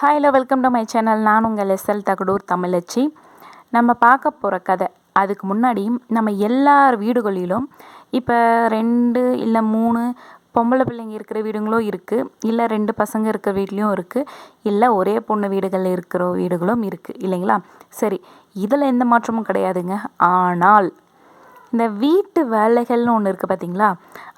Hi welcome to my channel நான் உங்கள் SL Thagadur தமிழச்சி. நம்ம பார்க்க போகிற கதை அதுக்கு முன்னாடி நம்ம எல்லார் வீடுகளிலும் இப்போ ரெண்டு இல்லை மூணு பொம்பளை பிள்ளைங்க இருக்கிற வீடுங்களும் இருக்குது இல்லை ரெண்டு பசங்க இருக்கிற வீட்லேயும் இருக்குது இல்லை ஒரே பொண்ணு வீடுகள் இருக்கிற வீடுகளும் இருக்குது இல்லைங்களா? சரி இதில் எந்த மாற்றமும் கிடையாதுங்க. ஆனால் இந்த வீட்டு வேலைகள்னு ஒன்று இருக்குது பார்த்தீங்களா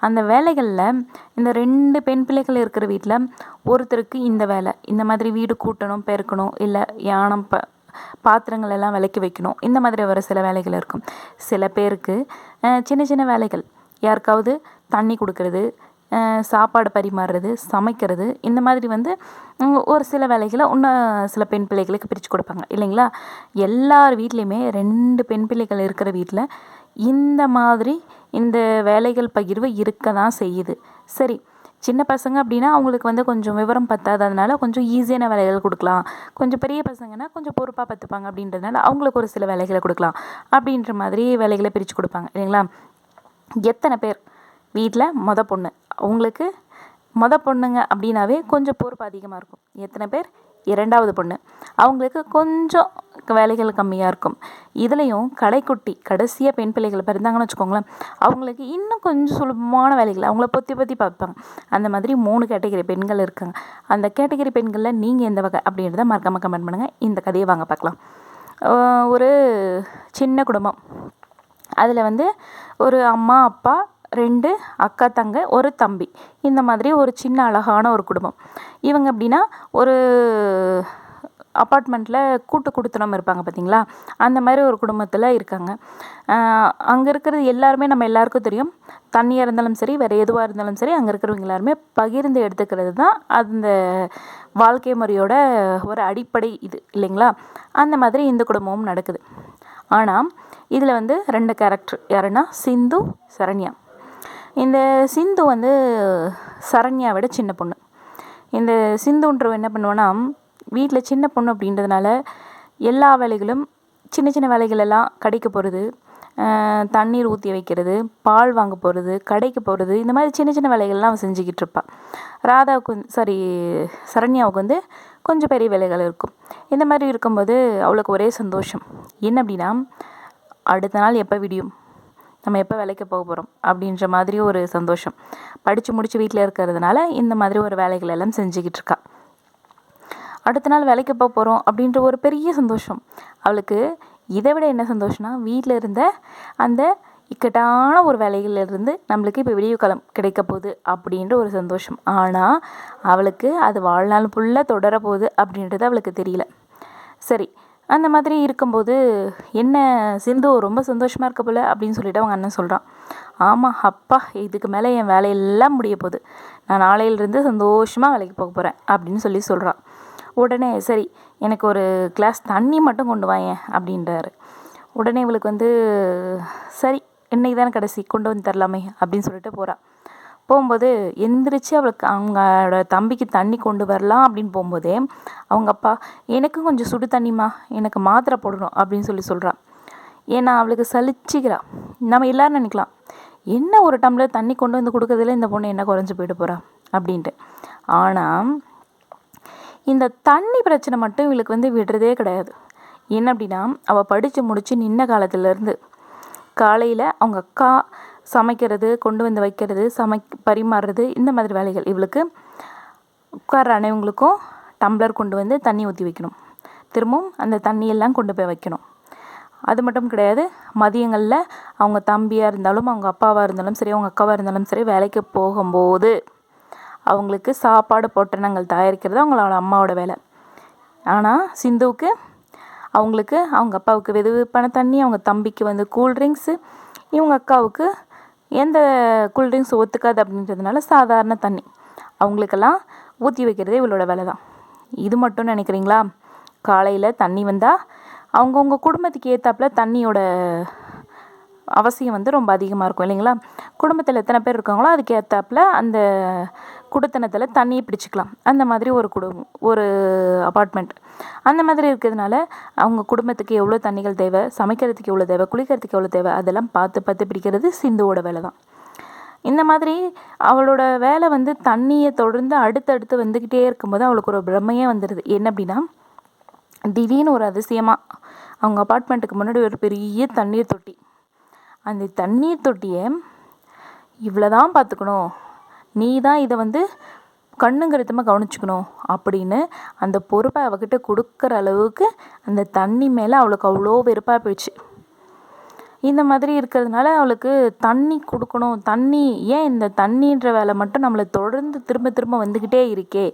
அந்த வேலைகளில் இந்த ரெண்டு பெண் பிள்ளைகள் இருக்கிற வீட்டில் ஒருத்தருக்கு இந்த வேலை இந்த மாதிரி வீடு கூட்டணும் பெருக்கணும் இல்லை யானம் ப பாத்திரங்கள் எல்லாம் விலைக்கு வைக்கணும். இந்த மாதிரி வர சில வேலைகள் இருக்கும். சில பேருக்கு சின்ன சின்ன வேலைகள். யாருக்காவது தண்ணி கொடுக்கறது சாப்பாடு பரிமாறுறது சமைக்கிறது. இந்த மாதிரி வந்து ஒரு சில வேலைகளை இன்னும் சில பெண் பிள்ளைகளுக்கு பிரித்து கொடுப்பாங்க. இல்லைங்களா? எல்லார் வீட்லேயுமே ரெண்டு பெண் பிள்ளைகள் இருக்கிற வீட்டில் இந்த மாதிரி இந்த வேலைகள் பகிர்வு இருக்க தான் செய்யுது. சரி சின்ன பசங்க அப்படின்னா அவங்களுக்கு வந்து கொஞ்சம் விவரம் பத்தாததுனால கொஞ்சம் ஈஸியான வேலைகள் கொடுக்கலாம். கொஞ்சம் பெரிய பசங்கன்னா கொஞ்சம் பொறுப்பாக பார்த்துப்பாங்க அப்படின்றதுனால அவங்களுக்கு ஒரு சில வேலைகளை கொடுக்கலாம். அப்படின்ற மாதிரி வேலைகளை பிரித்து கொடுப்பாங்க இல்லைங்களா? எத்தனை பேர்? வீட்டில் மொத பொண்ணு. அவங்களுக்கு மொத பொண்ணுங்க அப்படின்னாவே கொஞ்சம் பொறுப்பு அதிகமாக இருக்கும். எத்தனை பேர்? இரண்டாவது பொண்ணு. அவங்களுக்கு கொஞ்சம் வேலைகள் கம்மியாக இருக்கும். இதுலேயும் கடைக்குட்டி கடைசியாக பெண் பிள்ளைகள் பிறந்தாங்கன்னு வச்சுக்கோங்களேன் அவங்களுக்கு இன்னும் கொஞ்சம் சுலபமான வேலைகள் அவங்கள பொத்தி பொத்தி பார்ப்பாங்க. அந்த மாதிரி மூணு கேட்டகரி பெண்கள் இருக்காங்க. அந்த கேட்டகரி பெண்களில் நீங்கள் எந்த வகை அப்படின்றத மறக்காமல் கமெண்ட் பண்ணுங்கள் இந்த கதையை வாங்க பார்க்கலாம். ஒரு சின்ன குடும்பம். அதில் வந்து ஒரு அம்மா அப்பா ரெண்டு அக்கா தங்க ஒரு தம்பி. இந்த மாதிரி ஒரு சின்ன அழகான ஒரு குடும்பம். இவங்க எப்படின்னா ஒரு அப்பார்ட்மெண்ட்டில் கூட்டு குடுத்தனம் இருப்பாங்க பார்த்தீங்களா அந்த மாதிரி ஒரு குடும்பத்தில் இருக்காங்க. அங்கே இருக்கிறது எல்லாருமே நம்ம எல்லாருக்கும் தெரியும். தண்ணியாக இருந்தாலும் சரி வேறு எதுவாக இருந்தாலும் சரி அங்கே இருக்கிறவங்க எல்லாருமே பகிர்ந்து எடுத்துக்கிறது தான் அந்த வாழ்க்கை முறையோட ஒரு அடிப்படை இது இல்லைங்களா? அந்த மாதிரி இந்த குடும்பமும் நடக்குது. ஆனால் இதில் வந்து ரெண்டு கேரக்டர் யாருன்னா சிந்து சரண்யா. இந்த சிந்து வந்து சரண்யா விட சின்ன பொண்ணு. இந்த சிந்துன்றவ என்ன பண்ணுவோன்னா வீட்டில் சின்ன பொண்ணு அப்படின்றதுனால எல்லா வேலைகளும் சின்ன சின்ன வேலைகள் எல்லாம் கடைக்கு போகிறது தண்ணீர் ஊற்றி வைக்கிறது பால் வாங்க போகிறது கடைக்கு போகிறது இந்த மாதிரி சின்ன சின்ன வேலைகள்லாம் அவன் செஞ்சுக்கிட்டு இருப்பாள் ராதாவுக்கு சாரி சரண்யாவுக்கு வந்து கொஞ்சம் பெரிய வேலைகள் இருக்கும். இந்த மாதிரி இருக்கும்போது அவளுக்கு ஒரே சந்தோஷம். என்ன அப்படின்னா அடுத்த நாள் எப்போ விடியும்? நம்ம எப்போ வேலைக்கு போக போகிறோம் அப்படின்ற மாதிரி ஒரு சந்தோஷம். படித்து முடித்து வீட்டில் இருக்கிறதுனால இந்த மாதிரி ஒரு வேலைகள் எல்லாம் செஞ்சுக்கிட்டு இருக்கா. அடுத்த நாள் வேலைக்கு போக போகிறோம் அப்படின்ற ஒரு பெரிய சந்தோஷம். அவளுக்கு இதை விட என்ன சந்தோஷம்னா வீட்டில் இருந்த அந்த இக்கட்டான ஒரு வேலைகளிலிருந்து நம்மளுக்கு இப்போ விடிவு காலம் கிடைக்க போகுது அப்படின்ற ஒரு சந்தோஷம். ஆனால் அவளுக்கு அது வாழ்நாள் ஃபுல்லாக தொடர போகுது அப்படின்றது அவளுக்கு தெரியல. சரி அந்த மாதிரி இருக்கும்போது என்ன சிந்து ரொம்ப சந்தோஷமாக இருக்க போல அப்படின்னு சொல்லிட்டு அவங்க அண்ணன் சொல்கிறான் ஆமாம் அப்பா இதுக்கு மேலே என் வேலையெல்லாம் முடிய போகுது. நான் நாளையிலிருந்து சந்தோஷமாக வேலைக்கு போக போகிறேன் அப்படின்னு சொல்லி சொல்கிறான் உடனே சரி எனக்கு ஒரு கிளாஸ் தண்ணி மட்டும் கொண்டு வாயேன் அப்படின்றாரு. உடனே இவளுக்கு வந்து சரி இன்னைக்கு தானே கடைசி கொண்டு வந்து தரலாமே அப்படின்னு சொல்லிட்டு போகிறா போகும்போது எந்திரிச்சு அவளுக்கு அவங்களோட தம்பிக்கு தண்ணி கொண்டு வரலாம் அப்படின்னு போகும்போதே அவங்க அப்பா எனக்கும் கொஞ்சம் சுடு தண்ணிம்மா எனக்கு மாத்திரை போடணும் அப்படின்னு சொல்லி சொல்கிறான் ஏன்னா அவளுக்கு சலிச்சிக்கிறா. நம்ம எல்லோரும் நினைக்கலாம் என்ன ஒரு டம்ளர் தண்ணி கொண்டு வந்து கொடுக்கறதுல இந்த பொண்ணு என்ன குறைஞ்சு போயிட்டு போகிறா அப்படின்ட்டு. ஆனால் இந்த தண்ணி பிரச்சனை மட்டும் இவளுக்கு வந்து விடுறதே கிடையாது. என்ன அப்படின்னா அவள் படித்து முடித்து நின்ன காலத்துலேருந்து காலையில் அவங்க அக்கா சமைக்கிறது கொண்டு வந்து வைக்கிறது சமை பரிமாறுறது இந்த மாதிரி வேலைகள் இவளுக்கு உட்கார்ற அனைவங்களுக்கும் டம்ளர் கொண்டு வந்து தண்ணி ஊற்றி வைக்கணும். திரும்பவும் அந்த தண்ணியெல்லாம் கொண்டு போய் வைக்கணும். அது மட்டும் கிடையாது மதியங்களில் அவங்க தம்பியாக இருந்தாலும் அவங்க அப்பாவாக இருந்தாலும் சரி அவங்க அக்காவாக இருந்தாலும் சரி வேலைக்கு போகும்போது அவங்களுக்கு சாப்பாடு பொட்டணங்கள் தயாரிக்கிறது அவங்களோட அம்மாவோட வேலை. ஆனால் சிந்துவுக்கு அவங்களுக்கு அவங்க அப்பாவுக்கு வெது தண்ணி அவங்க தம்பிக்கு வந்து கூல்ட்ரிங்க்ஸு இவங்க அக்காவுக்கு எந்த கூல்ட்ரிங்க்ஸ் ஒத்துக்காது அப்படின்றதுனால சாதாரண தண்ணி. அவங்களுக்கெல்லாம் ஊற்றி வைக்கிறதே இவளோட வேலை தான் இது மட்டும் நினைக்கிறீங்களா? காலையில் தண்ணி வந்தால் அவங்கவுங்க குடும்பத்துக்கு ஏற்றாப்புல தண்ணியோட அவசியம் வந்து ரொம்ப அதிகமாக இருக்கும் இல்லைங்களா? குடும்பத்தில் எத்தனை பேர் இருக்காங்களோ அதுக்கு ஏற்றாப்புல அந்த குடுத்தனத்தில் தண்ணியை பிடிச்சிக்கலாம். அந்த மாதிரி ஒரு குடும் ஒரு அப்பார்ட்மெண்ட் அந்த மாதிரி இருக்கிறதுனால அவங்க குடும்பத்துக்கு எவ்வளோ தண்ணிகள் தேவை சமைக்கிறதுக்கு எவ்வளோ தேவை குளிக்கிறதுக்கு எவ்வளோ தேவை அதெல்லாம் பார்த்து பார்த்து பிடிக்கிறது சிந்துவோட வேலை தான். இந்த மாதிரி அவளோட வேலை வந்து தண்ணியை தொடர்ந்து அடுத்தடுத்து வந்துக்கிட்டே இருக்கும்போது அவளுக்கு ஒரு பிரம்மையே வந்துடுது என்ன அப்படின்னா திடீர்னு ஒரு அதிசயமாக அவங்க அப்பார்ட்மெண்ட்டுக்கு முன்னாடி ஒரு பெரிய தண்ணீர் தொட்டி. அந்த தண்ணீர் தொட்டியை இவ்வளோ தான் பார்த்துக்கணும். நீ தான் இதை வந்து கண்ணுங்கருத்தமாக கவனிச்சுக்கணும் அப்படின்னு அந்த பொறுப்பை அவகிட்ட கொடுக்குற அளவுக்கு அந்த தண்ணி மேலே அவளுக்கு அவ்வளோ வெறுப்பாக போயிடுச்சு. இந்த மாதிரி இருக்கிறதுனால அவளுக்கு தண்ணி கொடுக்கணும். தண்ணி ஏன் இந்த தண்ணின்ற வேலை மட்டும் நம்மளை தொடர்ந்து திரும்ப திரும்ப வந்துக்கிட்டே இருக்கே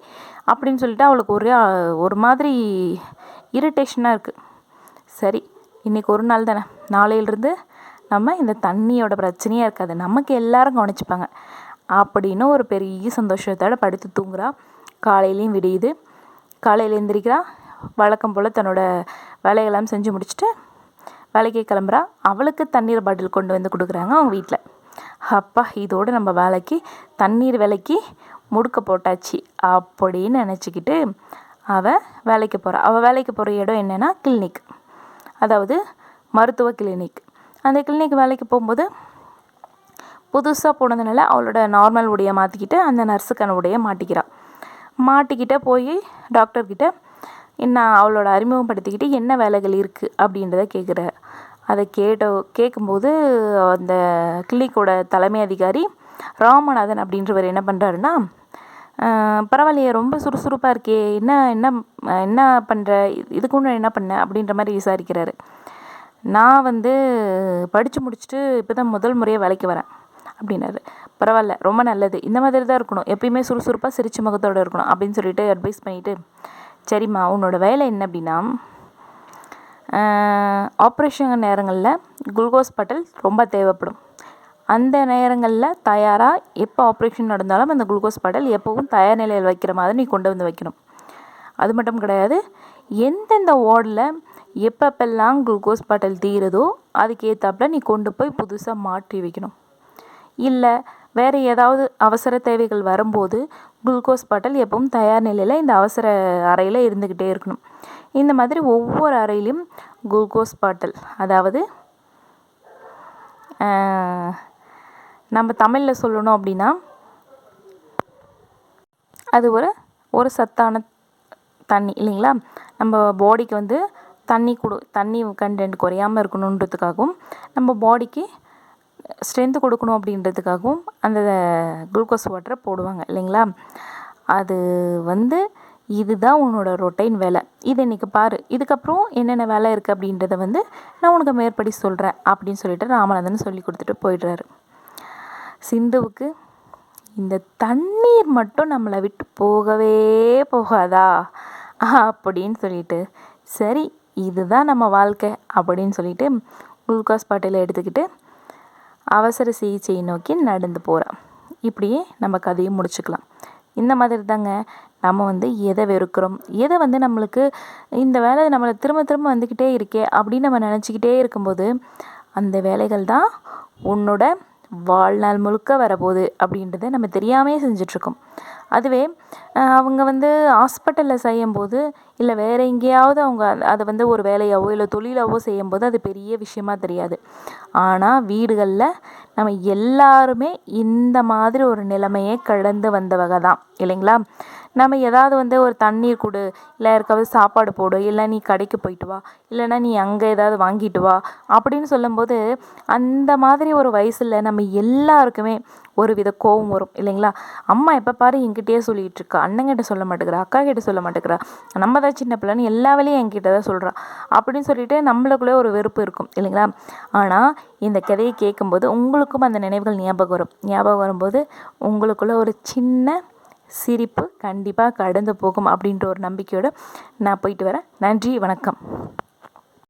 அப்படின்னு சொல்லிட்டு அவளுக்கு ஒரே ஒரு மாதிரி இரிட்டேஷனாக இருக்குது சரி இன்றைக்கி ஒரு நாள் தானே. நாளையிலிருந்து நம்ம இந்த தண்ணியோட பிரச்சனையாக இருக்காது. நமக்கு எல்லாரும் கவனிச்சுப்பாங்க. அப்படின்னு ஒரு பெரிய சந்தோஷத்தோட படுத்து தூங்குறா. காலையிலையும் விடியுது. காலையில் எழுந்திரிக்கிறா வழக்கம் போல் தன்னோட வேலையெல்லாம் செஞ்சு முடிச்சுட்டு வேலைக்கு கிளம்புறா. அவளுக்கு தண்ணீர் பாட்டில் கொண்டு வந்து கொடுக்குறாங்க அவங்க வீட்டில் அப்பா இதோடு நம்ம வேலைக்கு தண்ணீர் விலைக்கு முடுக்க போட்டாச்சு அப்படின்னு நினச்சிக்கிட்டு அவள் வேலைக்கு போகிறா அவள் வேலைக்கு போகிற இடம் என்னென்னா கிளினிக் அதாவது மருத்துவ கிளினிக் அந்த கிளினிக் வேலைக்கு போகும்போது புதுசாக போனதுனால அவளோட நார்மல் உடைய மாற்றிக்கிட்டு அந்த நர்ஸுக்கான உடைய மாட்டிக்கிறாள் மாட்டிக்கிட்ட போய் டாக்டர்கிட்ட என்ன அவளோட அறிமுகப்படுத்திக்கிட்டு என்ன வேலைகள் இருக்குது அப்படின்றத கேட்குற அதை கேட்ட கேட்கும்போது அந்த கிளினிக்கோட தலைமை அதிகாரி ராமநாதன் அப்படின்றவர் என்ன பண்ணுறாருன்னா பரவாயில்லையே ரொம்ப சுறுசுறுப்பாக இருக்கே என்ன என்ன என்ன பண்ணுற இதுக்கு ஒன்று என்ன பண்ண? அப்படின்ற மாதிரி விசாரிக்கிறாரு. நான் வந்து படித்து முடிச்சுட்டு இப்போ தான் முதல் முறையாக வேலைக்கு வரேன். அப்படின்னாரு. பரவாயில்ல ரொம்ப நல்லது. இந்த மாதிரி தான் இருக்கணும். எப்பயுமே சுறுசுறுப்பாக சிரிச்ச முகத்தோடு இருக்கணும் அப்படின்னு சொல்லிட்டு அட்வைஸ் பண்ணிவிட்டு சரிம்மா உன்னோட வேலை என்ன அப்படின்னா ஆப்ரேஷன் நேரங்களில் குளுக்கோஸ் பட்டல் ரொம்ப தேவைப்படும். அந்த நேரங்களில் தயாராக எப்போ ஆப்ரேஷன் நடந்தாலும் அந்த குளுக்கோஸ் பாட்டில் எப்போவும் தயார் நிலையில் வைக்கிற மாதிரி நீ கொண்டு வந்து வைக்கணும். அது மட்டும் கிடையாது எந்தெந்த வார்டில் எப்பப்பெல்லாம் குளுக்கோஸ் பாட்டில் தீருதோ அதுக்கு நீ கொண்டு போய் புதுசாக மாற்றி வைக்கணும். இல்லை வேறு ஏதாவது அவசர தேவைகள் வரும்போது குளுக்கோஸ் பாட்டில் எப்பவும் தயார் நிலையில் இந்த அவசர அறையில் இருந்துக்கிட்டே இருக்கணும். இந்த மாதிரி ஒவ்வொரு அறையிலையும் குளுக்கோஸ் பாட்டில் அதாவது நம்ம தமிழில் சொல்லணும் அப்படின்னா அது ஒரு ஒரு சத்தான தண்ணி இல்லைங்களா? நம்ம பாடிக்கு வந்து தண்ணி கொடு தண்ணி கண்டென்ட் குறையாமல் இருக்கணுன்றதுக்காகவும் நம்ம பாடிக்கு ஸ்ட்ரென்த்து கொடுக்கணும் அப்படின்றதுக்காகவும் அந்த குளுக்கோஸ் வாட்டரை போடுவாங்க இல்லைங்களா? அது வந்து இதுதான் உன்னோட ரொட்டைன் வேலை. இது இன்றைக்கி பாரு. இதுக்கப்புறம் என்னென்ன வேலை இருக்குது அப்படின்றத வந்து நான் உனக்கு மேற்படி சொல்கிறேன் அப்படின்னு சொல்லிட்டு ராமநாதன் சொல்லி கொடுத்துட்டு போயிடுறாரு. சிந்துவுக்கு இந்த தண்ணீர் மட்டும் நம்மளை விட்டு போகவே போகாதா? அப்படின்னு சொல்லிட்டு சரி இதுதான் நம்ம வாழ்க்கை அப்படின்னு சொல்லிட்டு குளுக்கோஸ் பாட்டிலை எடுத்துக்கிட்டு அவசர சிகிச்சையை நோக்கி நடந்து போகிறான் இப்படியே நம்ம கதையை முடிச்சுக்கலாம். இந்த மாதிரி தாங்க நம்ம வந்து எதை வெறுக்கிறோம்? எதை வந்து நம்மளுக்கு இந்த வேலை நம்மளை திரும்ப திரும்ப வந்துக்கிட்டே இருக்கே அப்படின்னு நம்ம நினச்சிக்கிட்டே இருக்கும்போது அந்த வேலைகள் தான் உன்னோட வாழ்நாள் முழுக்க வரப்போகுது அப்படின்றத நம்ம தெரியாமையே செஞ்சிட்ருக்கோம். அதுவே அவங்க வந்து ஹாஸ்பிட்டலில் செய்யும்போது இல்லை வேறு எங்கேயாவது அவங்க அதை வந்து ஒரு வேலையாவோ இல்லை தொழிலாவோ செய்யும்போது அது பெரிய விஷயமா தெரியாது. ஆனால் வீடுகளில் நம்ம எல்லாருமே இந்த மாதிரி ஒரு நிலைமையை கடந்து வந்தவங்க தான் இல்லைங்களா? நம்ம ஏதாவது வந்து ஒரு தண்ணீர் கொடு இல்லை யாருக்காவது சாப்பாடு போடு இல்லை நீ கடைக்கு போயிட்டு வா இல்லைன்னா நீ அங்கே ஏதாவது வாங்கிட்டு வா அப்படின்னு சொல்லும்போது அந்த மாதிரி ஒரு வயசில் நம்ம எல்லாருக்குமே ஒரு வித கோவம் வரும் இல்லைங்களா? அம்மா எப்போ பாரு என்கிட்டயே சொல்லிகிட்டு இருக்கா அண்ணங்கிட்ட சொல்ல மாட்டேங்கிறா அக்கா கிட்ட சொல்ல மாட்டேங்கிறா நம்ம தான் சின்ன பிள்ளைன்னு எல்லா வேலையும் என்கிட்ட தான் சொல்கிறா அப்படின்னு சொல்லிட்டு நம்மளுக்குள்ளே ஒரு வெறுப்பு இருக்கும் இல்லைங்களா? ஆனால் இந்த கதையை கேட்கும்போது உங்களுக்கும் அந்த நினைவுகள் ஞாபகம் வரும் ஞாபகம் வரும்போது உங்களுக்குள்ளே ஒரு சின்ன சிரிப்பு கண்டிப்பாக கடந்து போகும் அப்படின்ற ஒரு நம்பிக்கையோடு நான் போயிட்டு வரேன். நன்றி வணக்கம்.